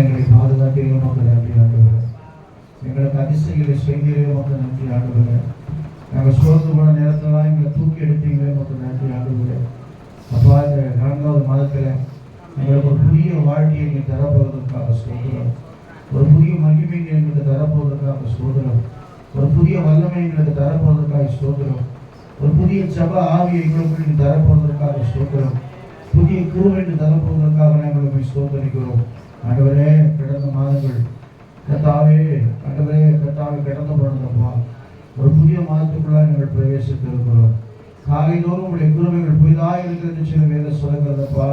எங்களை பாதுகாத்தீர்கள் உமக்கு நன்றி ஆண்டவரே. எங்களுக்கு அதிசயங்களை செய்தீர்கள் உமக்கு நன்றி ஆண்டவரே. நாங்கள் சோர்ந்து போன நேரத்திலாம் எங்களை தூக்கி எடுத்தீங்களே உமக்கு நன்றி ஆண்டவரே. அப்பா இந்த நான்காவது மாதத்தில் எங்களுக்கு ஒரு புதிய வாழ்க்கையை நீங்கள் தரப்போவதற்காக சோதரம் ஒரு புதிய மகிமை எங்களுக்கு தரப்போவதற்காக சோதரம் ஒரு புதிய வல்லமை எங்களுக்கு தரப்போவதற்காக சோதரம் ஒரு புதிய ஜப ஆவியை எங்களுக்கு நீங்கள் தரப்போவதற்காக சோதரம் புதிய குருவென்று தரப்போவதற்காக நாங்கள் உண்மை சோதரிக்கிறோம் ஆண்டவரே கடந்த மாதங்கள். கத்தாவே ஆண்டவரே கத்தாவே கடந்து போனதப்பா ஒரு புதிய மாதத்துக்குள்ளாக நீங்கள் பிரவேசித்து இருக்கிறோம் காலைதோறும் உங்களுடைய குருமைகள் புதிதாக இருக்கிறது சில வேத சொல்லுகிறதப்பா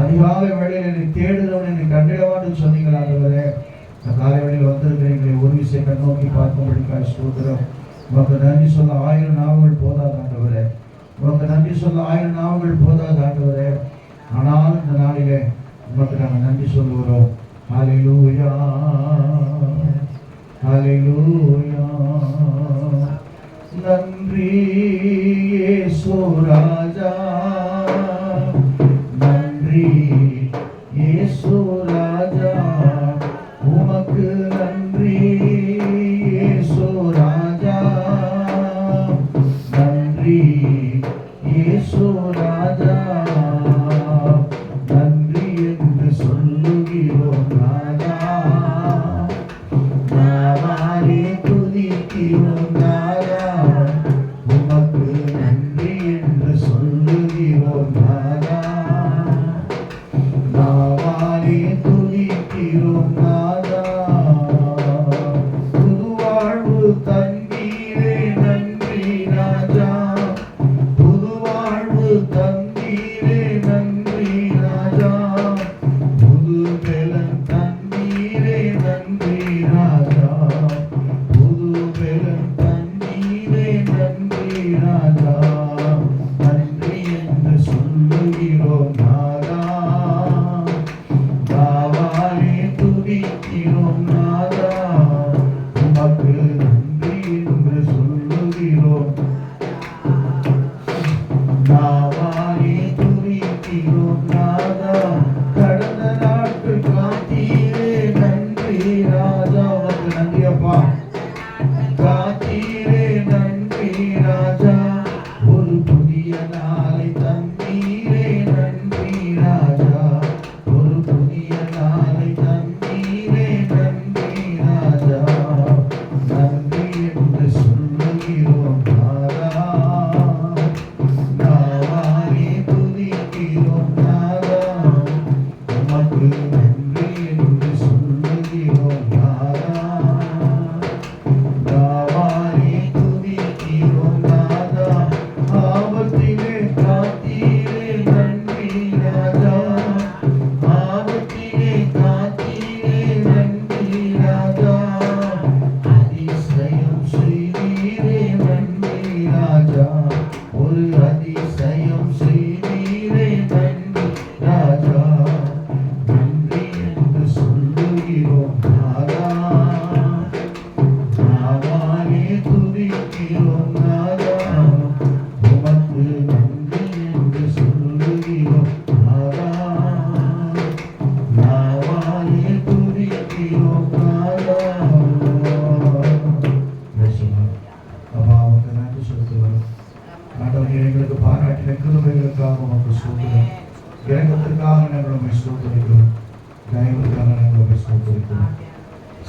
அதிகாலை வேளையில் என்னை தேடுகிறவன் என்னை கண்டிடவான்னு சொன்னீங்க ஆண்டவரே. இந்த காலை வேளையில் வந்திருக்கிறீங்களே ஒரு விஷயம் கண்ணோக்கி பார்க்கும்படிக்காக சோதரம் உமக்கு நன்றி சொல்ல ஆயிரம் நாவுகள் போதாது ஆண்டவரே. உமக்கு நன்றி சொல்ல ஆயிரம் நாவுகள் போதாது ஆண்டவரே. ஆனால் இந்த நாளிலே உமக்கு நாங்கள் நன்றி சொல்லுகிறோம். அலையூயா அலையூயா நன்றி இயேசு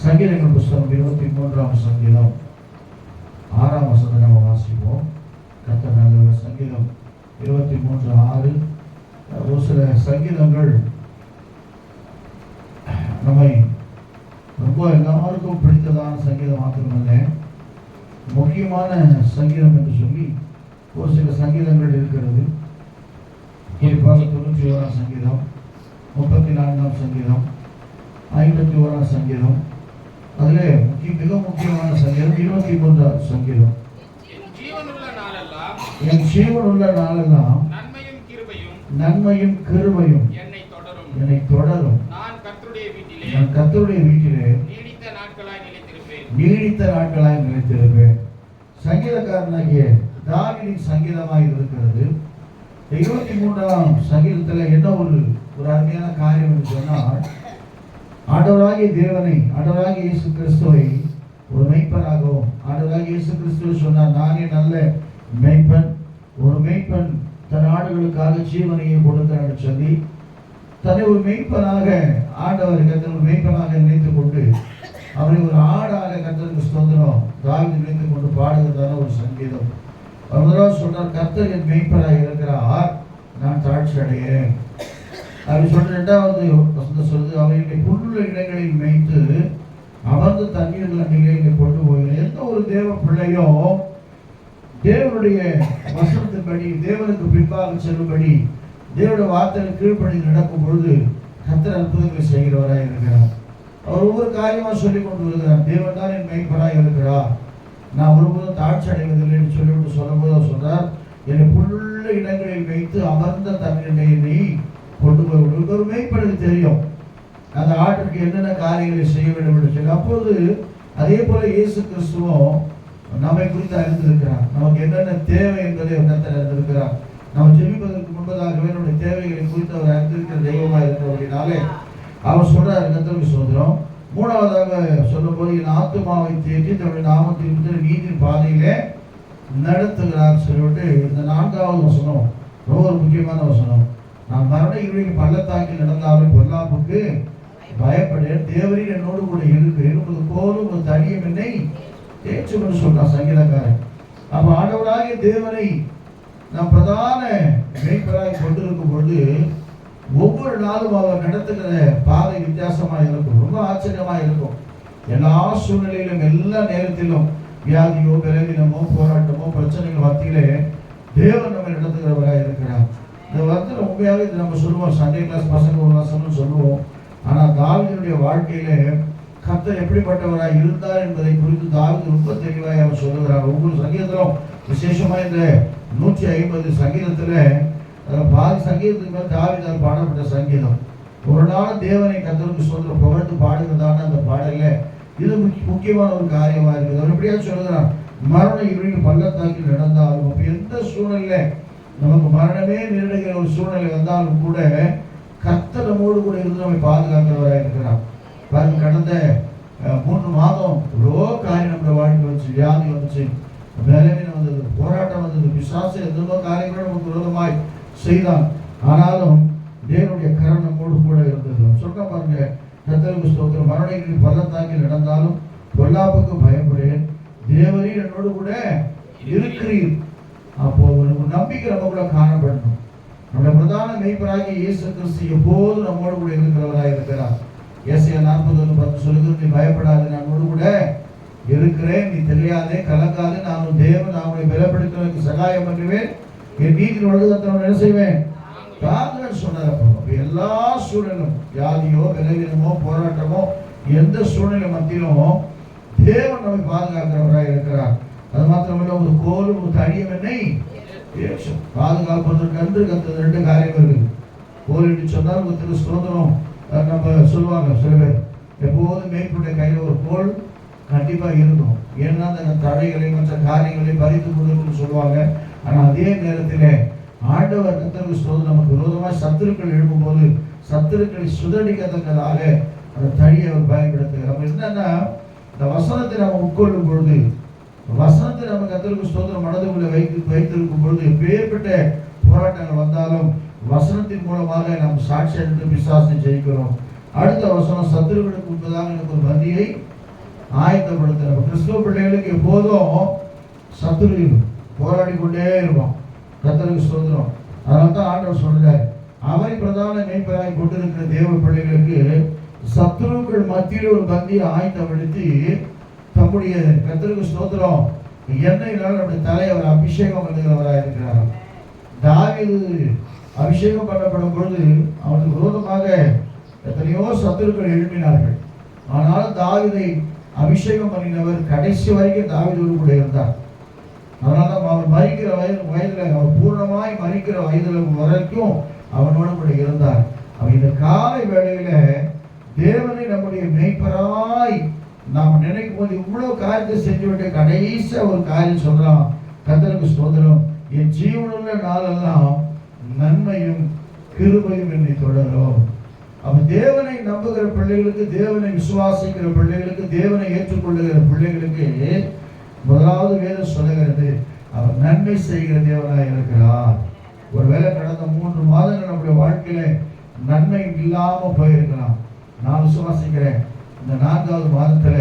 சங்கீதங்கள் புஸ்தகம் இருபத்தி மூன்றாம் சங்கீதம். ஆறாம் வசத்தை நம்ம வாசிப்போம். கத்த நல்ல சங்கீதம் இருபத்தி மூன்று ஆறு. ஒரு சில சங்கீதங்கள் நம்மை ரொம்ப எல்லாருக்கும் பிடித்ததான சங்கீதம் மாத்திரமல்ல. முக்கியமான சங்கீதம் என்று சொல்லி ஒரு சில சங்கீதங்கள் இருக்கிறது குறிப்பாக தொண்ணூற்றி ஓராம் சங்கீதம் முப்பத்தி நான்காம் சங்கீதம் ஐம்பத்தி ஓராம் சங்கீதம் அதில் முக்கிய மிக முக்கியமான சங்கீதம் இருபத்தி சங்கீதம். என் ஜீவன் உள்ள நாளெல்லாம் நன்மையும் கிருபையும் என்னை தொடரும். நான் கர்த்தருடைய வீட்டிலே நீடித்த நாட்களாய் நிலைத்திருப்பேன். சங்கீதக்காரனாகிய தாவீதின் சங்கீதமாய் இருக்கிறது. இருபத்தி மூன்றாம் சங்கீதத்தில் என்ன ஒரு ஒரு அருமையான காரியம் என்று சொன்னால் ஆண்டவராகிய தேவனை ஆண்டவராகிய இயேசு கிறிஸ்துவை ஒரு மெய்ப்பனாகவும் ஆண்டவராக இயேசு கிறிஸ்துவ சொன்னார் நானே நல்ல மெய்ப்பன் ஒரு மெய்ப்பன் தன் ஆடுகளுக்காக ஜீவனையை கொடுக்கிறார் சொல்லி தன்னை ஒரு மெய்ப்பனாக ஆண்டவர் கத்தன் ஒரு மெய்ப்பனாக நினைத்துக் கொண்டு அவரை ஒரு ஆடாக கத்தனுக்கு சுதந்திரம் தாவிது நினைத்துக் கொண்டு பாடுகிறதான ஒரு சங்கீதம். அவர் முதலாவது சொன்னார் கத்தர் என் மெய்ப்பனாக இருக்கிறார் நான் தாழ்ச்சி அடைகிறேன் அப்படி சொல்ற ரெண்டாவது வசனம் சொல்லுது அவைகளை புல்லுள்ள இடங்களில் மே அமர்ந்து தண்ணீர்கள் அன்றைகளை இங்கே கொண்டு போகிறேன் எந்த ஒரு தேவ பிள்ளையும் தேவனுடைய வசனத்தின்படி தேவனுக்கு பின்பாக செல்லும்படி தேவனுடைய வார்த்தைகள் கீழ்ப்படி நடக்கும் பொழுது கத்திர அற்புதங்களை செய்கிறவராக இருக்கிறார். அவர் ஒவ்வொரு காரியமாக சொல்லிக் கொண்டு வருகிறார். தேவன் தான் என் மெய்ப்பராய் இருக்கிறார். நான் ஒருபோதும் தாழ்ச்சி அடைவதில்லை என்று சொல்லிவிட்டு சொல்லும்போது அவர் சொல்றார் என்னை புல்லுள்ள இடங்களில் வைத்து அமர்ந்த தண்ணீரை நீ கொண்டு போய் விடு. ஒரு மெய்ப்பனுக்கு தெரியும். அந்த ஆட்டுக்கு என்னென்ன காரியங்களை செய்ய வேண்டும் என்று சொல்லி அப்போது அதே போல இயேசு கிறிஸ்துவும் நம்மை குறித்து அறிந்திருக்கிறார். நமக்கு என்னென்ன தேவை என்பதை கத்தர் அறிந்திருக்கிறார். நம்ம ஜெபிப்பதற்கு முன்பதாகவே நம்முடைய தேவைகளை குறித்து அவர் அறிந்திருக்கிற தெய்வமாக இருக்கிறபடினாலே அவர் சொல்றார் கத்தருக்கு சோதரம் மூணாவதாக சொல்லும்போது என் ஆத்மாவை தேற்றி தன்னுடைய நாமத்தின் முதல் நீதியின் பாதையிலே நடத்துகிறார் சொல்லிவிட்டு இந்த நான்காவது வசனம் ரொம்ப ஒரு முக்கியமான வசனம். நான் மரண இருளின் பள்ளத்தாக்கில் நடந்தாலும் பொல்லாப்புக்கு பயப்பட தேவரின் என்னோடு கூட இருக்கிறேன் உங்களுக்கு போலும் ஒரு தனியும் என்னை தேய்ச்சுன்னு சொல்றான் சங்கீதக்காரன். அப்ப ஆண்டவராகிய தேவனை நாம் பிரதான மேய்ப்பராய் கொண்டிருக்கும் பொழுது ஒவ்வொரு நாளும் அவர் நடத்துகிற பாதை வித்தியாசமாக இருக்கும் ரொம்ப ஆச்சரியமாக இருக்கும். எல்லா சூழ்நிலையிலும் எல்லா நேரத்திலும் வியாதியோ பலவீனமோ போராட்டமோ பிரச்சனைகள் மத்தியிலே தேவன் நம்ம நடத்துகிறவராக இருக்கிறார். இந்த வார்த்தை உண்மையாகவே இது நம்ம சொல்லுவோம். சண்டே கிளாஸ் பசங்க ஒரு சொல்லுவோம். ஆனால் தாவிதனுடைய வாழ்க்கையில கத்தர் எப்படிப்பட்டவராய் இருந்தார் என்பதை குறித்து தாவிது ரொம்ப தெளிவாய் அவர் சொல்லுகிறார். ஒவ்வொரு சங்கீதத்திலும் விசேஷமாக இந்த நூற்றி ஐம்பது சங்கீதத்துல அதுல பாதி சங்கீதத்துக்கு மேல் தாவிதால் பாடப்பட்ட சங்கீதம். ஒரு நாள் தேவனை கத்தருக்கு சொல்ற புகழ்ந்து பாடுகிறதான அந்த பாடல்ல இது முக்கிய- முக்கியமான ஒரு காரியமா இருக்குது. அவர் எப்படியா சொல்லுகிறார் மரண இருளின் பள்ளத்தாக்கில் நடந்தாலும் எந்த சூழ்நிலை நமக்கு மரணமே நேரிடுகிற ஒரு சூழ்நிலை வந்தாலும் கூட கர்த்தர் நம்மோடு கூட இருந்து நம்மை பாதுகாக்கிறவராக இருக்கிறார். பாருங்க கடந்த மூணு மாதம் எவ்வளோ காரியம் நம்மளோட வாழ்க்கை வந்துச்சு வியாதி வந்துச்சு. பலவீனம் வந்தது போராட்டம் வந்தது பிசாசு எந்தெந்தோ காரியங்களும் நமக்கு விரோதமாய் செய்தான். ஆனாலும் தேவனுடைய கரம் நம்மோடு கூட இருந்தது. சொல்ல பாருங்க கத்தருக்கு ஸ்தோத்திரம். மரணிகளின் பள்ளத்தாக்கில் நடந்தாலும் பொல்லாப்புக்கு பயப்படுகிறேன் தேவரீர் என்னோடு கூட இருக்கிறீர். அப்போ ஒரு நம்பிக்கை நம்ம கூட காணப்படணும். நம்முடைய பிரதான மெய்ப்பராகி இயேசு கிறிஸ்து எப்போதும் நம்மோடு கூட இருக்கிறவராக இருக்கிறார். ஏசியா நாற்பது ஒன்று பத்து சொல்லுகிறது நீ பயப்படாது நான் உன்னோடு கூட இருக்கிறேன். நீ தெரியாதே கலக்காது நான் தேவன் நான் உன்னை பலப்படுத்துவதற்கு சகாயம் பண்ணுவேன். என் நீதியின் ஒழுக்கத்தை என்ன செய்வேன்? தாங்கன்னு சொன்னார் அப்போ எல்லா சூழலும் வியாதியோ பலவீனமோ போராட்டமோ எந்த சூழ்நிலை மத்தியிலும் தேவன் நம்மை பாதுகாக்கிறவராக இருக்கிறார். அது மாத்திரமல்ல ஒரு கோலும் ஒரு தடியும் என்னை தேசம் பாதுகாப்பதற்கு அன்று கத்தது ரெண்டு காரியம் இருக்குது கோல் என்று சொன்னால் ஒருத்தர் சுதந்திரம் நம்ம சொல்லுவாங்க சில பேர் எப்போதும் மேற்கொண்ட கையில் ஒரு கோல் கண்டிப்பாக இருக்கும் ஏன்னா அந்த தடைகளை மற்ற காரியங்களை பறித்து கொடுக்கணும்னு சொல்லுவாங்க. ஆனால் அதே நேரத்திலே ஆண்டவர் கத்தருக்கு ஸ்தோத்திரம். நமக்கு விரோதமாக சத்துருக்கள் எழும்பும்போது சத்துருக்களை சுதடிக்கத்தக்கதாக அந்த தடியை அவர் பயன்படுத்துகிறார். நம்ம என்னன்னா இந்த வசனத்தை நம்ம உட்கொள்ளும் பொழுது வசனத்தை நம்ம கத்தருக்கு ஸ்தோத்திரம் மனதுக்குள்ளே வைத்து வைத்திருக்கும் பொழுது எப்பேற்பட்ட போராட்டங்கள் வந்தாலும் வசனத்தின் மூலமாக நாம் சாட்சி அளித்து ஜெயிக்கிறோம். அடுத்த வசனம் சத்துருக்களுக்கு முன்பதாக எனக்கு ஒரு வந்தியை ஆயத்தப்படுத்துகிறோம். நம்ம கிறிஸ்துவ பிள்ளைகளுக்கு எப்போதும் சத்துரு போராடி கொண்டே இருப்போம். கத்தருக்கு சுதந்திரம் அதனால தான் ஆண்டவர் சொல்கிறார் அவரை பிரதான மேய்ப்பராய் கொண்டிருக்கிற தேவ பிள்ளைகளுக்கு சத்துருக்கள் மத்தியில் ஒரு பந்தியை ஆயத்தப்படுத்தி தம்முடைய கத்திரிக்கு ஸ்தோத்திரம். எண்ணெயினால் நம்முடைய தலையை அவர் அபிஷேகம் பண்ணுகிறவராக இருக்கிறார் தாவிது அபிஷேகம் பண்ணப்படும் பொழுது அவனுக்கு விரோதமாக எத்தனையோ சத்துருக்கள் எழுப்பினார்கள் ஆனால் தாவிதை அபிஷேகம் பண்ணினவர் கடைசி வரைக்கும் தாவிதோடு கூட இருந்தார். அதனால தான் அவர் மறிக்கிற வயது வயதில் அவர் பூர்ணமாய் மறிக்கிற வயதில் வரைக்கும் அவனோடு கூட இருந்தார். அவன் இந்த காலை வேளையில தேவனை நம்முடைய மெய்ப்பராய் நாம் நினைக்கும் போது இவ்வளவு காரியத்தை செஞ்சு விட்டு கடைசியா ஒரு காரியம் சொல்றான் கத்தனுக்கு சோதனம் என் ஜீவனுள்ள நாளெல்லாம் நன்மையும் கிருபையும் என்னை தொடரும். அப்ப தேவனை நம்புகிற பிள்ளைகளுக்கு தேவனை விசுவாசிக்கிற பிள்ளைகளுக்கு தேவனை ஏற்றுக்கொள்ளுகிற பிள்ளைகளுக்கு முதலாவது வேதம் சொல்லுகிறது அவர் நன்மை செய்கிற தேவனாக இருக்கிறார். ஒருவேளை கடந்த மூன்று மாதங்கள் நம்முடைய வாழ்க்கையில நன்மை இல்லாம போயிருக்கலாம். நான் விசுவாசிக்கிறேன் இந்த நான்காவது மாதத்துல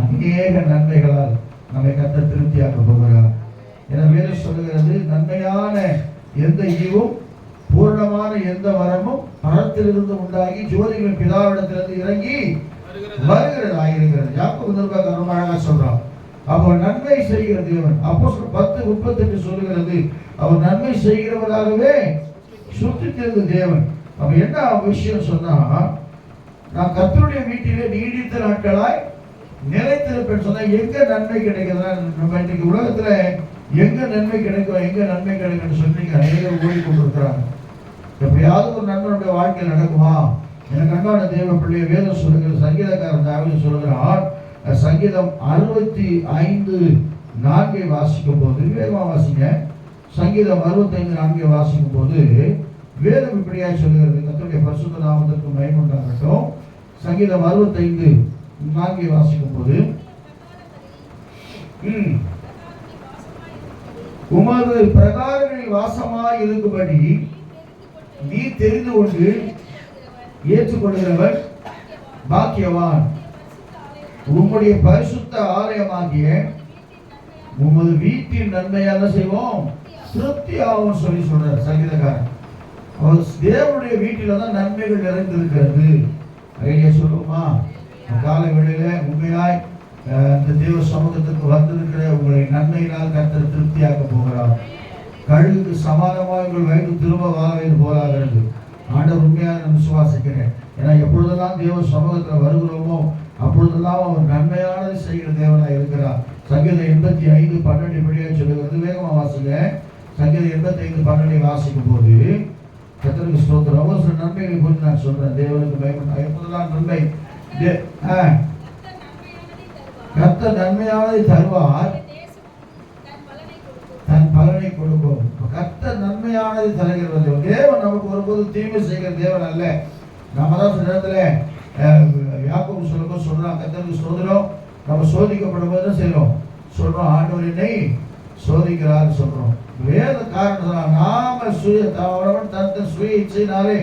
அநேக நன்மைகளால் நம்மை கத்த திருப்தியாக்க போகிறார். என சொல்லுகிறது நன்மையான எந்த ஈவும் பூர்ணமான எந்த வரமும் பணத்திலிருந்து உண்டாகி ஜோதிகளின் பிதாவிடத்திலிருந்து இறங்கி வருகிறது. ஆகியிருக்கிறது இருக்கிறது யாக்கோபு நிருபம் ரொம்ப அழகா சொல்றான் அவர் நன்மை செய்கிற தேவன். அப்போ பத்து முப்பத்தெட்டு சொல்லுகிறது அவர் நன்மை செய்கிறவராகவே சுற்றி தெரிந்த தேவன். அப்ப என்ன விஷயம் சொன்னா நான் கத்தருடைய வீட்டிலே நீடித்த நாட்களாய் நிலைத்திருப்பேன் சொன்னா எங்க நன்மை கிடைக்குதுன்னா நம்ம இன்னைக்கு உலகத்துல எங்க நன்மை கிடைக்கும் எங்க நன்மை கிடைக்கும்னு சொல்லி அநேகர் கொண்டிருக்கிறாங்க. எப்படியாவது ஒரு நண்பனுடைய வாழ்க்கையில் நடக்குமா? எனக்கு அன்பான தேவ பிள்ளைய வேதம் சொல்லுகிற சங்கீதக்காரன் தாவீது சொல்லுகிறான் அஹ் சங்கீதம் அறுபத்தி ஐந்து நான்கை வாசிக்கும் போது வேகமாக வாசிங்க. சங்கீதம் அறுபத்தைந்து நான்கை வாசிக்கும் போது வேதம் இப்படியாக சொல்லுகிறது. கர்த்தருடைய பரிசுத்த நாமத்திற்கு மயமுண்டாகட்டும் சங்கீதம் அறுபத்தைந்து நான்கை வாசிக்கும் போது ம். உமது பிரகாரங்களில் வாசமாய் இருக்கும்படி நீ தெரிந்து கொண்டு ஏற்றுக்கொள்கிறவர் பாக்கியவான். உம்முடைய பரிசுத்த ஆலயமாகிய உமது வீட்டின் நன்மையாக செய்வோம். திருப்தியாகவும் சொல்லி சொல்றார் சங்கீதக்காரன். அவர் தேவனுடைய வீட்டில தான் நன்மைகள் நிறைந்திருக்கிறது. ஐயா சொல்லுமா காலை வேளையில உண்மையாய் இந்த தேவ சமூகத்துக்கு வந்திருக்கிற உங்களை நன்மையினால் கர்த்தர் திருப்தியாக்க போகிறார். கழுகுக்கு சமானமாக உங்கள் வயது திரும்ப வாழவது போலாகிறது. ஆண்டவர் உண்மையாக நான் விசுவாசிக்கிறேன். ஏன்னா எப்பொழுதெல்லாம் தேவ சமூகத்தில் வருகிறோமோ அப்பொழுதெல்லாம் அவர் நன்மையானது செய்கிற தேவனாக இருக்கிறார். சங்கீதம் எண்பத்தி ஐந்து பன்னெண்டு படியாக சொல்லுகிறது. வேகமாக வாசிங்க. சங்கீதம் எண்பத்தி ஐந்து பன்னெண்டை வாசிக்கும் போது கத்திரிக்கு ஸ்தோத்திரம். ஒரு சில நன்மைகளை குறித்து நான் சொல்றேன். தேவனுக்கு பயப்பட்டாங்க முதலாம் நன்மை. கத்த நன்மையானதை தருவார். தன் பலனை கொடுக்கும் கத்த நன்மையானது நன்மையானதை தருகிற தேவன். தேவன் நமக்கு ஒருபோது தீமை செய்கிற தேவன் அல்ல. நம்ம தான் சில இடத்துல அஹ், சொல்லும்போது சொல்றான் கர்த்தருக்கு சோதனம் நம்ம சோதிக்கப்படும் போது தான் செய்யறோம் சொல்றோம் ஆண்டவர் என்னை சோதிக்கிறார் சொல்றோம் வேத காரணத்தினால் நாம சுய அவரவன் தன் சுய இச்சையினாலே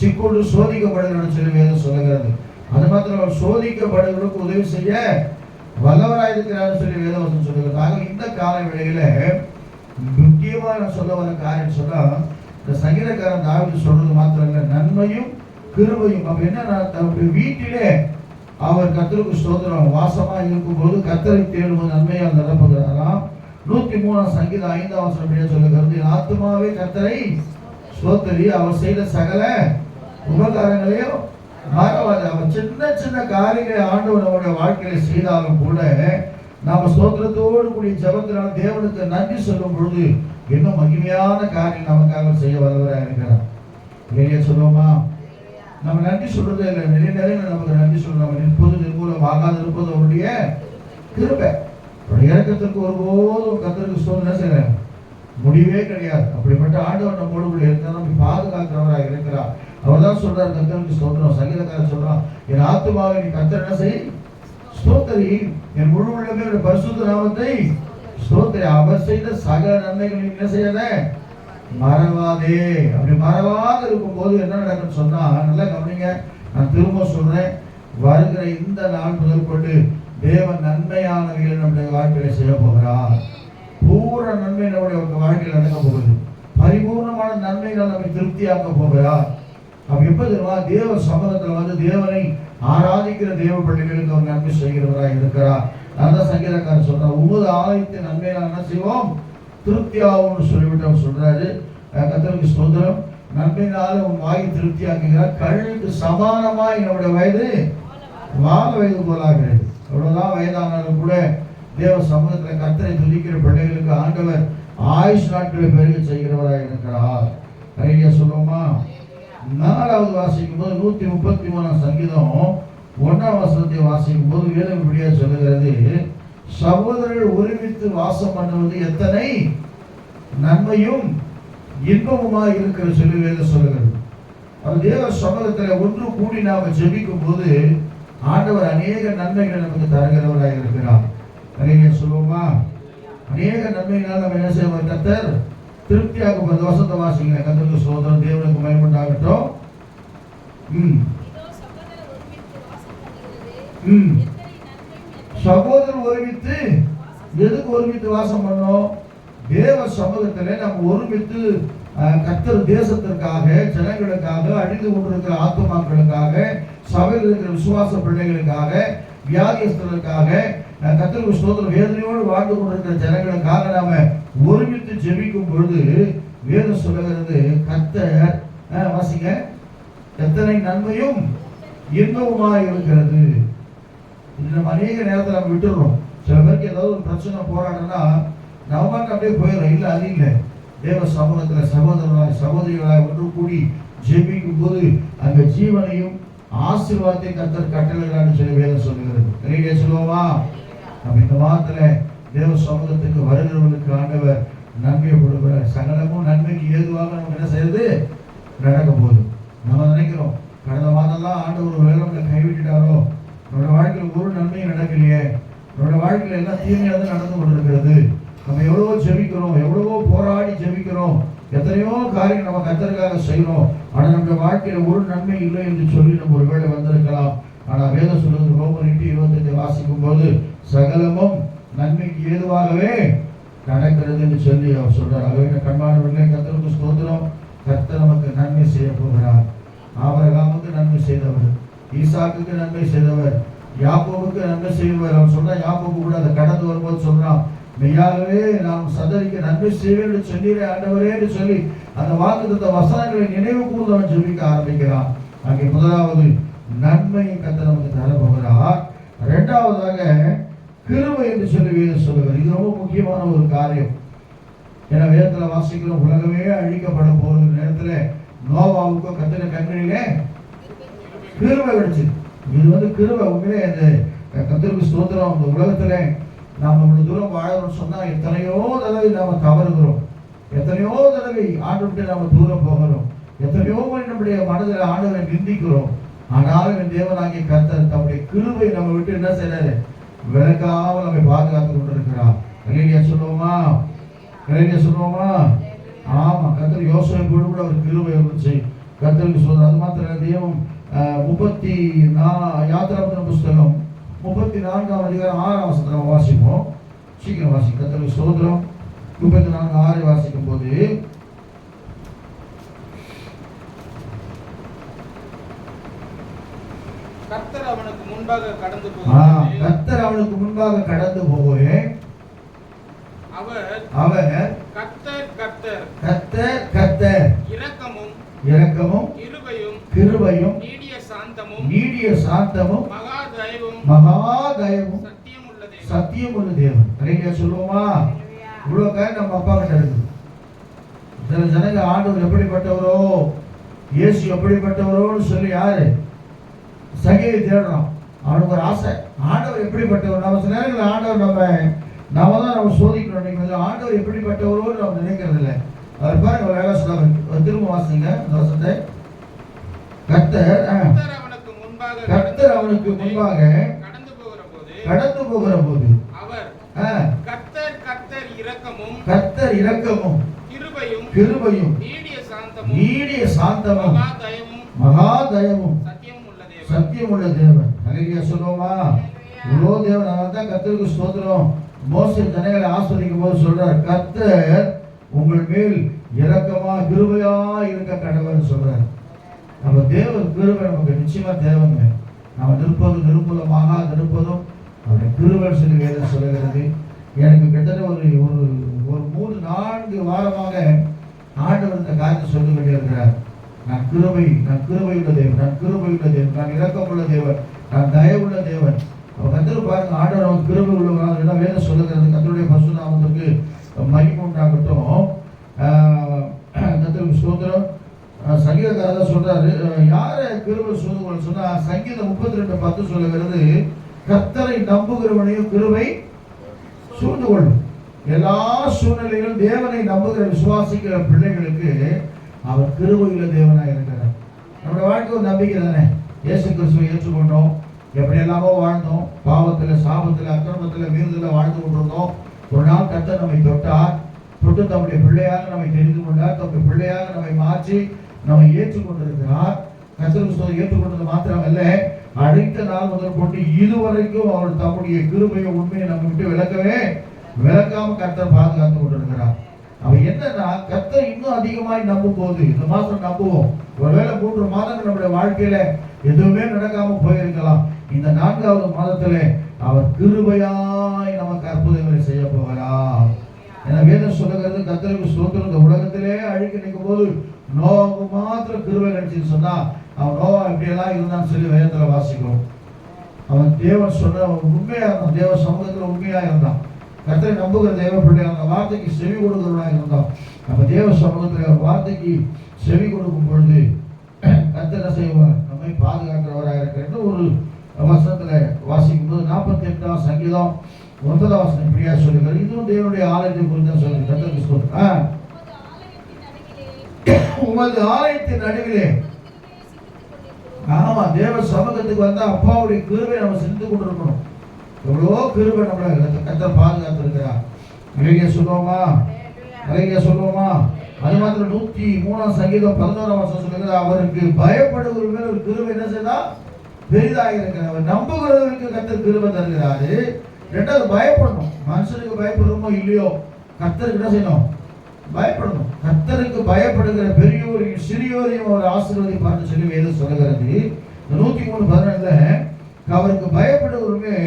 சிக்கொண்டு சோதிக்கப்படுகிறோம் சொல்லி வேதம் சொல்லுகிறது. அது மாத்திரம் அவர் சோதிக்கப்படுகிறவர்களுக்கு உதவி செய்ய வல்லவராய் இருக்கிறார் சொல்லி வேதவசம் சொல்லுகிறது. ஆக இந்த கால வேளையில முக்கியமாக நான் சொல்ல வர காரியம் சொன்னா இந்த சங்கீதக்காரன் தாவிது சொல்றது மாத்திரம் இல்லை. நன்மையும் கிருபையும். அப்ப என்ன தன்னுடைய வீட்டிலே அவர் கத்தருக்கு சோதனம் வாசமா இருக்கும்போது கத்தரை தேடும்போது நன்மையால் நிரப்புகிறாராம் நூத்தி மூணாம் சங்கீதம் ஐந்தாம் வசனம் இப்படியே சொல்லுகிறது. ஆத்மாவே ஆத்துமாவே கத்தரை அவர் செய்த சகல உபகாரங்களையும் மறவாது. அவர் சின்ன சின்ன காரியங்களை ஆண்டவர் நம்முடைய வாழ்க்கையில செய்தாலும் கூட நாம சோத்திரத்தோடு கூடிய ஜபத்தினால் தேவனுக்கு நன்றி சொல்லும் பொழுது இன்னும் மகிமையான காரியம் நமக்காக செய்ய வல்லவராக இருக்கிறார். இல்லையா சொல்லுவோமா? நம்ம நன்றி சொல்றது இல்லை. நிறைய நிறைய நமக்கு நன்றி சொல்றோம். நிற்பது நிர்மூலம் ஆகாது இருப்பது அவருடைய கிருபை. இறக்கத்திற்கு ஒருபோதும் கத்தருக்கு சோதனை செய்கிறேன் முடிவே கிடையாது. அப்படிப்பட்ட ஆண்டவர் நம்மோடு கூட இருந்தால் இருக்கிறா பாதுகாக்கிறவராக இருக்கிறார். அவர் தான் சொல்றார் கத்தருக்கு ஸ்தோத்திரம். சங்கீதக்காரன் சொல்றான் என் ஆத்துமாவை நீ கத்தர் என்ன செய்? ஸ்தோத்தரி. என் முழு உள்ளமே உடைய பரிசுத்த நாமத்தை ஸ்தோத்திரி. அவர் செய்த சகல நன்மைகள் என்ன செய்யாத? மறவாதே. அப்படி மறவாத இருக்கும்போது என்ன நடக்குன்னு சொன்னா நல்லா கவனிங்க நான் திரும்ப சொல்றேன் வருகிற இந்த நாள் முதல் கொண்டு தேவன் நன்மையானவைகளை நம்முடைய வாழ்க்கையில செய்ய போகிறார். பூர நன்மை நம்முடைய வாழ்க்கையில் நடக்க போகுது பரிபூர்ணமான நன்மைகள் நம்மை திருப்தியாக்க போகிறார். அப்ப எப்ப தெரியுமா? தேவ சமூகத்துல வந்து தேவனை ஆராதிக்கிற தேவ பிள்ளைகளுக்கு அவர் நன்மை செய்கிறவராக இருக்கிறார். அதான் சங்கீதக்காரர் சொல்றார் ஒவ்வொரு ஆலயத்தின் நன்மையை என்ன செய்வோம்? திருப்தியாகும்னு சொல்லிவிட்டு அவர் சொல்றாரு. அஹ் சுதந்திரம் நன்மையினால உன் வாயை திருப்தியாக்குகிறார். கழுவுக்கு சமானமாய் என்னுடைய வயது வாழ வயது போலாகிறது. எவ்வளவுதான் வயதானாலும் கூட தேவ சமூகத்தில் கத்தனை துதிக்கிற பிள்ளைகளுக்கு ஆண்டவர் ஆயுஷ் நாட்களை பெருக செய்கிறவராக இருக்கிறார். ஐயா சொல்லுவோமா? நாலாவது வாசிக்கும் போது நூத்தி முப்பத்தி மூணாம் சங்கீதம் ஒன்னாம் வசனத்தை வாசிக்கும் போது வேதம் இப்படியா சொல்லுகிறது. சகோதரர்கள் ஒருமித்து வாசம் பண்ணுவது எத்தனை? நன்மையும் இன்பமுமா இருக்கிற சொல்லி வேதம் சொல்லுகிறது. அது தேவ சமூகத்தில் ஒன்று கூடி நாம ஜெபிக்கும் போது ஆண்டவர் அநேக நன்மைகளை நமக்கு தருகிறவராக இருக்கிறார். நிறைய சொல்லுவோமா? அநேக நன்மைகளால் நம்ம என்ன செய்வோம் கத்தர்? திருப்தியாக போகிறது வசந்த வாசிங்க. கத்தருக்கு சோதனம் தேவனுக்கு பயமுண்டாகட்டும் ம். ம். சகோதரர் ஒருமித்து எதுக்கு ஒருமித்து வாசம் பண்ணோம்? தேவ சமூகத்திலே நம்ம ஒருமித்து கத்தர் தேசத்திற்காக ஜனங்களுக்காக அழிந்து கொண்டிருக்கிற ஆத்மாக்களுக்காக சபையில் இருக்கிற விசுவாச பிள்ளைகளுக்காக வியாதியஸ்தர்களுக்காக அஹ், கர்த்தருக்கு ஸ்தோத்திரம். வேதனையோடு வாழ்ந்து கொண்டிருக்கிற ஜனங்களுக்காக நாம ஒருமித்து ஜெபிக்கும் பொழுது வேதம் சொல்லுகிறது கத்தர் வாசிங்க. எத்தனை நன்மையும் இன்பமுமாய் இருக்கிறது. இது நம்ம அநேக நேரத்தில் நம்ம விட்டுடுறோம். சில பேருக்கு ஏதாவது ஒரு பிரச்சனை போராட்டம்னா நம்ம அப்படியே போயிடும் இல்லை அது இல்லை. தேவ சமூகத்தில் சகோதரர்களாய் சகோதரிகளாய் ஒன்று கூடி ஜெபிக்கும் போது அந்த ஜீவனையும் ஆசீர்வாதத்தை கத்தர் கட்டளைகளான்னு சொல்லி வேதம் சொல்லுகிறது. வெளியே சொல்லுவோமா? நம்ம இந்த மாதத்துல தேவ சமூகத்துக்கு வருகிறவர்களுக்கு ஆண்டவர் நன்மையை கொடுக்குற சகலமும் நன்மைக்கு ஏதுவாக நமக்கு என்ன செய்யுது? நடக்க போகுது. நம்ம நினைக்கிறோம் கடந்த மாதம்லாம் ஆண்டவர் ஒரு வேலை நம்மளை கைவிட்டுட்டாரோ? நம்மளோட வாழ்க்கையில் ஒரு நன்மையும் நடக்கலையே. நம்மளோட வாழ்க்கையில் எல்லாம் தீமையாக தான் நடந்து கொண்டிருக்கிறது. நம்ம எவ்வளவோ ஜெபிக்கிறோம் எவ்வளவோ போராடி ஜெபிக்கிறோம் எத்தனையோ காரியம் நம்ம கத்தருக்காக செய்கிறோம் ஆனால் நம்முடைய வாழ்க்கையில் ஒரு நன்மை இல்லை என்று சொல்லி நம்ம ஒருவேளை வந்திருக்கலாம். ஆனால் வேதம் சொல்வது ரோமர் எட்டு இருபத்தஞ்சு வாசிக்கும் போது சகலமும் நன்மைக்கு ஏதுவாகவே நடக்கிறது என்று சொல்லி அவர் சொல்றார். ஆகவே கண்மாணவர்களே கத்தருக்கு ஸ்தோத்திரம். கத்தர் நமக்கு நன்மை செய்ய போகிறார். ஆபரகாமுக்கு நன்மை செய்தவர். ஈசாக்குக்கு நன்மை செய்தவர். யாப்போவுக்கு நன்மை செய்தவர் அவர் சொன்னா யாப்போக்கு கூட அதை கடந்து வரும்போது சொல்றான் மெய்யாகவே நாம் சதரிக்க நன்மை செய்வேன் என்று சொன்னீரே ஆண்டவரே என்று சொல்லி அந்த வாக்குத்த வசனங்களை நினைவு கூர்ந்தவன் ஜெபிக்க ஆரம்பிக்கிறான். அங்கே முதலாவது நன்மையை கத்த நமக்கு தரப்போகிறார். ரெண்டாவதாக கிருமை என்று சொல்லி வேதம் சொல்லுவார் இது ரொம்ப முக்கியமான ஒரு காரியம். ஏன்னா வேதத்தில் வாசிக்கிற உலகமே அழிக்கப்பட போகிற நேரத்தில் நோவாவுக்கும் கத்தின கண்களிலே கிருமை கிடைச்சிது இது வந்து கிருமை உண்மையிலே அந்த கத்திரிக்கு சுதந்திரம் அந்த உலகத்தில் நாம் இவ்வளவு தூரம் வாழணும்னு சொன்னால் எத்தனையோ தடவை நாம் தவறுகிறோம். எத்தனையோ தடவை ஆண்டு நாம் தூரம் போகிறோம். எத்தனையோ முறை நம்முடைய மனதில் ஆண்டவரை நிந்திக்கிறோம். ஆனாலும் என் தேவனாகிய கர்த்தர் தம்முடைய கிருவை நம்ம விட்டு என்ன செய்யறாரு விளக்காம நம்மை பாதுகாத்து கொண்டிருக்கிறார். கலையிலியா சொல்லுவோமா? கலையிலியா சொல்லுவோமா? ஆமா கர்த்தர் யோசனை கூட கூட அவர் கிருவை இருந்துச்சு கர்த்தருக்கு சொல்றது அது மாத்திரம் தெய்வம் முப்பத்தி நா யாத்திராபத்தின புஸ்தகம் முப்பத்தி நான்காம் அதிகாரம் ஆறாம் வசனத்தை நம்ம வாசிப்போம். சீக்கிரம் வாசி கர்த்தருக்கு சோதரம் முப்பத்தி நான்கு ஆறை வாசிக்கும் போது கர்த்தர் அவனுக்கு முன்பாக கடந்து போகிறது கர்த்தர் அவனுக்கு முன்பாக கடந்து போகவே அவர் அவர் கர்த்தர் கர்த்தர். கர்த்தர் கர்த்தர். இரக்கமும் இரக்கமும் கிருபையும் கிருபையும் நீடிய சாந்தமும் நீடிய சாந்தமும் மகா தயவும் மகா தயவும் சத்தியம் உள்ள தேவன். அலையில சொல்லுவோமா? இவ்வளவு காரியம் நம்ம அப்பா கிட்ட இருக்கு. சில ஜனங்க ஆண்டவர் எப்படிப்பட்டவரோ இயேசு எப்படிப்பட்டவரோன்னு சொல்லி யாரு? சகையை தேடுறோம். அவனுக்கு ஒரு ஆசை. ஆண்டவர் எப்படிப்பட்டவர்? நம்ம சில நேரங்களில் ஆண்டவர் நம்ம நாம தான் நம்ம சோதிக்கணும் நினைக்கிறது ஆண்டவர் எப்படிப்பட்டவரோன்னு நம்ம நினைக்கிறது இல்லை அவர் பாருங்க ஒரு வேலை சொல்லுவாங்க திரும்ப வாசிங்க இந்த வசத்தை கர்த்தர் ஆ, கர்த்தர் அவனுக்கு முன்பாக கடந்து போகிற போது அவர் கர்த்தர் கர்த்தர் இரக்கமும் கர்த்தர் இரக்கமும் கிருபையும் கிருபையும் நீடிய சாந்தமும் நீடிய சாந்தமும் மகா சத்தியம் உள்ள தேவன். அழகிய சொல்லுவோமா இவ்வளோ தேவன் அதனால தான் கர்த்தருக்கு ஸ்தோத்திரம். மோசே ஜனங்களை ஆஸ்வதிக்கும் போது சொல்றார் கர்த்தர் உங்கள் மேல் இரக்கமா கிருபையா இருக்க கடவுள்னு சொல்றார். நம்ம தேவ கிருவை நமக்கு நிச்சயமா தேவைங்க. நம்ம நிற்பதும் நிருப்பதமாக நிற்பதும் அவருடைய கிருவன் சொல்லி வேதம் சொல்லுகிறது. எனக்கு கிட்டத்தட்ட ஒரு ஒரு ஒரு மூணு நான்கு வாரமாக ஆண்டவர் இந்த காரியத்தை சொல்லி கொண்டிருக்கிறார். நான் கிருபை நான் கிருபை உள்ள தேவன் நான் கிருபை உள்ள தேவன் நான் இரக்கமுள்ள தேவன் நான் தயவுள்ள தேவன். அவர் கத்திர பாருங்க ஆண்டவர் அவங்க கிருபை உள்ளவங்க எல்லாம் வேதம் சொல்லுகிறது. கத்தருடைய பசுநாமத்திற்கு மகிமை உண்டாகட்டும் ஆஹ் கத்தருக்கு ஸ்தோத்திரம் ஆஹ் சங்கீதக்காரர் சொல்றாரு. யாரை கிருபை சொல்லுங்கள் சொன்னா சங்கீதம் முப்பத்தி ரெண்டு பத்து சொல்லுகிறது கத்தரை நம்புகிறவனையும் கிருபை சூழ்ந்து கொள்ளும். எல்லா சூழ்நிலையிலும் தேவனை நம்புகிற விசுவாசிக்கிற பிள்ளைகளுக்கு அவர் கிருபையில தேவனாக இருக்கிறார். நம்முடைய வாழ்க்கை ஒரு நம்பிக்கை தானே? இயேசு கிறிஸ்துவை ஏற்றுக்கொண்டோம். எப்படி எல்லாமோ வாழ்ந்தோம். பாவத்தில் சாபத்தில் அக்கிரமத்தில் மீறுதல வாழ்ந்து கொண்டிருந்தோம். ஒரு நாள் கர்த்தர் நம்மை தொட்டார். தொட்டு தம்முடைய பிள்ளையாக நம்மை தெரிந்து கொண்டார். தம்முடைய பிள்ளையாக நம்மை மாற்றி நம்மை ஏற்றுக்கொண்டிருக்கிறார். கர்த்தர் சொல்ல ஏற்றுக்கொண்டது மாத்திரமல்ல அடுத்த நாள் முதல் கொண்டு இதுவரைக்கும் அவர் தம்முடைய கிருபையை உண்மையை நம்ம விட்டு விளக்கவே விளக்காம கர்த்தர் பாதுகாத்து கொண்டிருக்கிறார். அவ என்னன்னா கர்த்தர் இன்னும் அதிகமாய் நம்பும் போது இந்த மாசம் நம்புவோம். ஒருவேளை மூன்று மாதங்கள் நம்முடைய வாழ்க்கையில எதுவுமே நடக்காம போயிருக்கலாம். இந்த நான்காவது மாதத்துல அவர் கிருபையாய் நமக்கு அற்புதங்களை செய்ய போகிறார். என வேதம் சொல்லுகிறது கத்தருக்கு ஸ்தோத்திரம். இந்த உலகத்திலே அழிக்க நிற்கும் போது நோவாவுக்கு மாத்திரம் கிருவை கிடைச்சின்னு சொன்னா அவன் நோவா எப்படியெல்லாம் இருந்தான்னு சொல்லி வேதத்துல வாசிக்கிறோம். அவன் தேவன் சொன்ன உண்மையா இருந்தான். தேவ சமூகத்துல உண்மையா இருந்தான். கர்த்தரை நம்புகிற தேவ பிள்ளை அந்த வார்த்தைக்கு செவி கொடுக்கிறவனா இருந்தான். நம்ம தேவ சமூகத்துல வார்த்தைக்கு செவி கொடுக்கும் பொழுது கத்தனை செய்வார்? நம்மை பாதுகாக்கிறவராக இருக்கிற ஒரு வசனத்துல வாசிக்கும் போது நாற்பத்தி எட்டாம் சங்கீதம் ஒன்பதாம் வசனம் இப்படியா சொல்லுகிறார் இதுவும் தேவனுடைய ஆலயத்தை குறித்து தான் சொல்லுது கர்த்தருக்கு ஆ உமது ஆலயத்தின் நடுவிலே. ஆமா தேவ சமூகத்துக்கு வந்தா அப்பாவுடைய கிருபை நம்ம சிந்து கொண்டிருக்கணும். எவ்வளோ கிருபை நம்மளை கத்தர் பாதுகாத்து நிறைய சொல்லுவோமா? நிறைய சொல்லுவோமா? அது மாத்திரம் நூத்தி மூணாம் சங்கீதம் பதினோராம் வருஷம் சொல்லுகிறது அவருக்கு பயப்படுகிற மேல் ஒரு கிருபை என்ன செய்தா? பெரிதாக இருக்கிற அவர் நம்புகிறவருக்கு கத்தர் கிருபை தருகிறாரு. ரெண்டாவது பயப்படணும். மனுஷனுக்கு பயப்படுறோமோ இல்லையோ கத்தருக்கு என்ன செய்யணும்? பயப்படணும். கர்த்தருக்கு பயப்படுகிற பெரியோரையும் சிறியோரையும் அவர் ஆசீர்வதி பார்த்து சொல்லி வேதம் சொல்லுகிறது. நூத்தி மூணு பதினெட்டுல அவருக்கு பயப்படுவருமே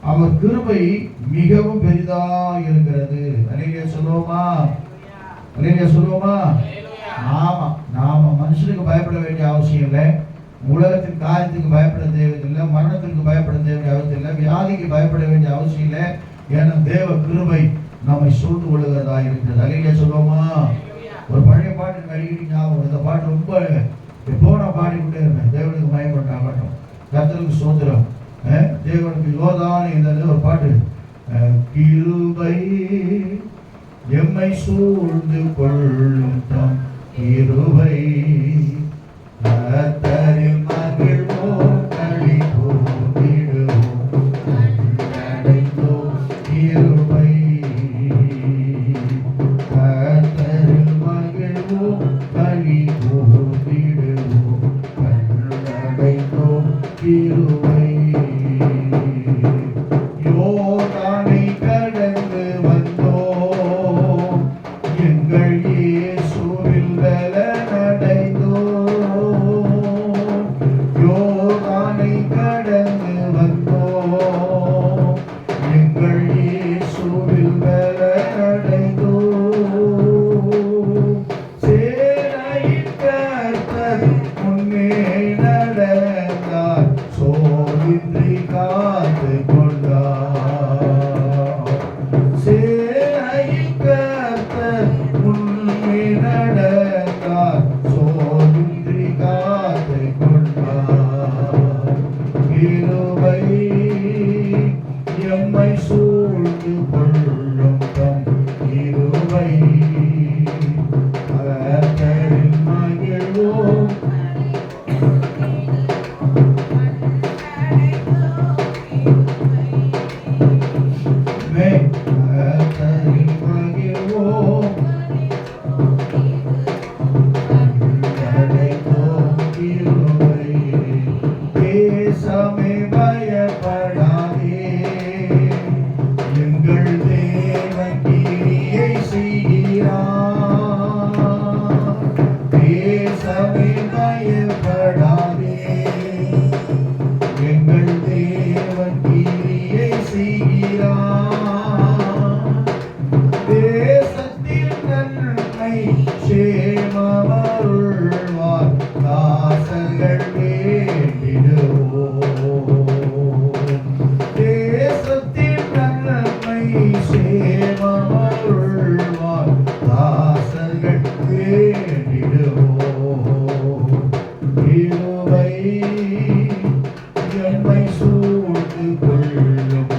அவர் கிருபை மிகவும் பெரிதா இருக்கிறது. அலையிலே சொல்லுவோமா? அலையிலே சொல்லுவோமா? ஆமா நாம மனுஷனுக்கு பயப்பட வேண்டிய அவசியம் இல்லை. உலகத்தின் காரியத்துக்கு பயப்பட தேவையில்லை மரணத்திற்கு பயப்பட வேண்டிய அவசியம் இல்லை வியாதிக்கு பயப்பட வேண்டிய அவசியம் இல்லை. ஏன்னா தேவ கிருபை நம்மை சூழ்ந்து கொள்ளுகிறதா இருக்கிறது. அலையிலே சொல்லுவோமா? ஒரு பழைய பாட்டு எனக்கு ஞாபகம் இந்த பாட்டு ரொம்ப எப்போ நான் பாடிக்கொண்டே இருப்பேன் தேவனுக்கு மயப்பட்டா பாட்டம் கத்தலுக்கு சுதந்திரம் தேவனுக்கு யோதான இந்த ஒரு பாட்டு. கிருபை எம்மை சூழ்ந்து கொள்ளும் தம் கிருபை. Uh... எம்மை சூழ்ந்து கொள்ளும்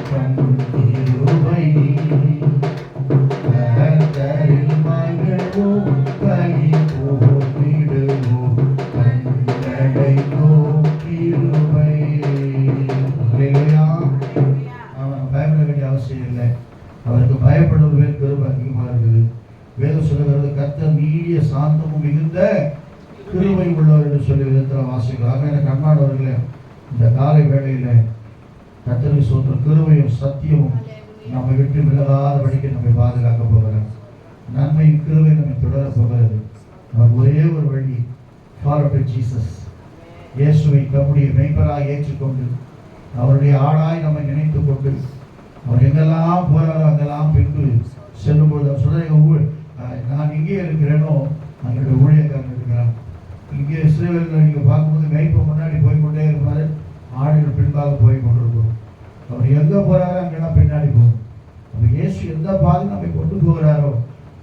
இங்கே நீங்கள் பார்க்கும்போது மெய்ப்ப முன்னாடி போய் கொண்டே இருப்பாரு. ஆடுகள் பின்பாக போய் கொண்டிருக்கும் அவர் எங்கே போகிறாரோ அங்கெல்லாம் பின்னாடி போகும். அப்போ இயேசு எந்த பாதை நம்மை கொண்டு போகிறாரோ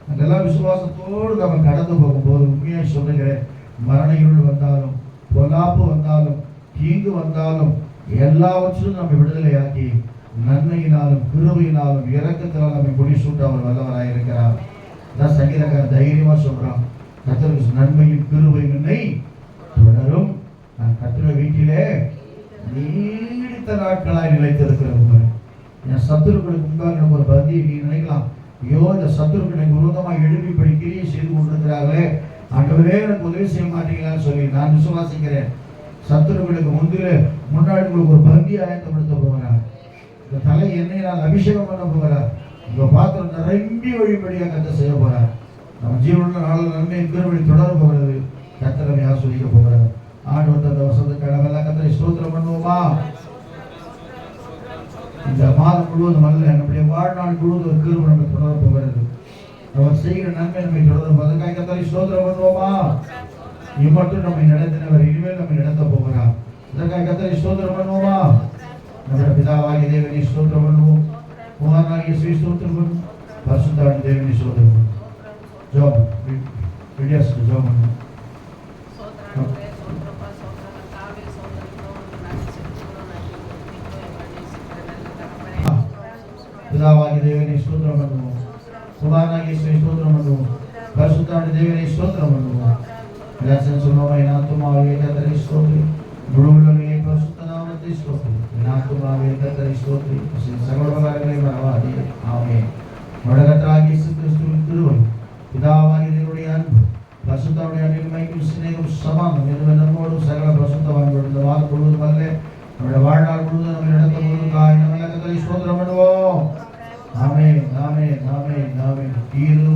அங்கெல்லாம் விசுவாசத்தோடு நம்ம கடந்து போகும்போது உண்மையாக சொல்லுகிறேன். மரண இருள் வந்தாலும் பொல்லாப்பு வந்தாலும் தீங்கு வந்தாலும் எல்லாவற்றிலும் நம்மை விடுதலையாக்கி நன்மையினாலும் கிருவையினாலும் இரக்கத்தினால் நம்மை முடிசூட்ட அவர் வல்லவராக இருக்கிறார். அதான் சங்கீதக்காரன் தைரியமா சொல்கிறான் கத்தருக்கு நன்மையும் கிருவையும் நெய் தொடரும் நான் கத்திர வீட்டிலே நீடித்த நாட்களாய் நிலைத்திருக்கிறவங்க என் சத்துருக்களுக்கு முன்பாக ஒரு பந்தியை நீ நினைக்கலாம். ஐயோ இந்த சத்துருக்கள் எனக்கு விரோதமாக எழுப்பி இப்படி கிரியை செய்து கொண்டிருக்கிறார்களே. ஆண்டவரே எனக்கு உதவி செய்ய மாட்டீங்களான்னு சொல்லி நான் விசுவாசிக்கிறேன். சத்துருக்களுக்கு முந்தில முன்னாடி உங்களுக்கு ஒரு பந்தி ஆயத்தப்படுத்த போகிறார் இந்த தலை என்னை நான் அபிஷேகம் பண்ண போகிறார் உங்க பாத்திரம் நிரம்பி வழிபடியாக கத்த செய்ய போகிறார் நம்ம ஜீவனுள்ள நாளில் நன்மை திருவழி தொடர போகிறது. கத்தரவை சொல்லிக்க போகிறார். ಆಡುವಂತ வந்த அந்த வசந்த கிழமெல்லாம் கத்தரை பண்ணுவோமா இந்த மாதம் முழுவதும் அல்ல நம்முடைய வாழ்நாள் முழுவதும் ஒரு கிருபை நம்மை தொடர்பு போகிறது அவர் செய்கிற நன்மை நம்மை தொடர்பு அதற்காக கத்தரை சோதனை பண்ணுவோமா இம்மட்டும் நம்மை நடத்தினவர் இனிமேல் நம்மை நடத்த போகிறார் அதற்காக கத்தரை சோதனை பண்ணுவோமா நம்முடைய பிதாவாகிய தேவனை சோதனை பண்ணுவோம் குமாரனாகிய ஸ்ரீ சோதனை பண்ணுவோம் பரிசுத்தாவின் தேவனை சோதனை பண்ணுவோம் ஜோம் விடியாஸ் ஜோம் பண்ணுவோம் பிதாவாகிய தேவனை ஸ்தோத்திரம் பண்ணுவோம் குமாரனாகிய ஸ்ரீ ஸ்தோத்திரம் பண்ணுவோம் பரிசுத்தாவின் தேவனை ஸ்தோத்திரம் பண்ணுவோம் எல்லாத்தையும் சொல்லுவோம் என் ஆத்துமாவே கத்தரை ஸ்தோத்ரி முழு உள்ளவையை பரிசுத்த நாமத்தை ஸ்தோத்ரி என் ஆத்துமாவே கத்தரை ஸ்தோத்ரி சகோதரர்களை மறவாதே ஆமே வடகத்தாகிய இயேசு கிறிஸ்துவின் திருவள் பிதாவாகிய தேவனுடைய அன்பு பரிசுத்தாவுடைய அன்பின்மைக்கும் சிநேகம் சமானம் எதுவே நம்மோடும் சகல பரிசுத்தவான்களோடு இந்த வாரம் முழுவதும் அல்ல நம்முடைய வாழ்நாள் முழுவதும் நம்ம நடத்த முழுவதும் நம்ம கத்தரை ஸ்தோத்திரம் பண்ணுவோம் ஆமே ஆமே ஆமே ஆமே கிருபையால்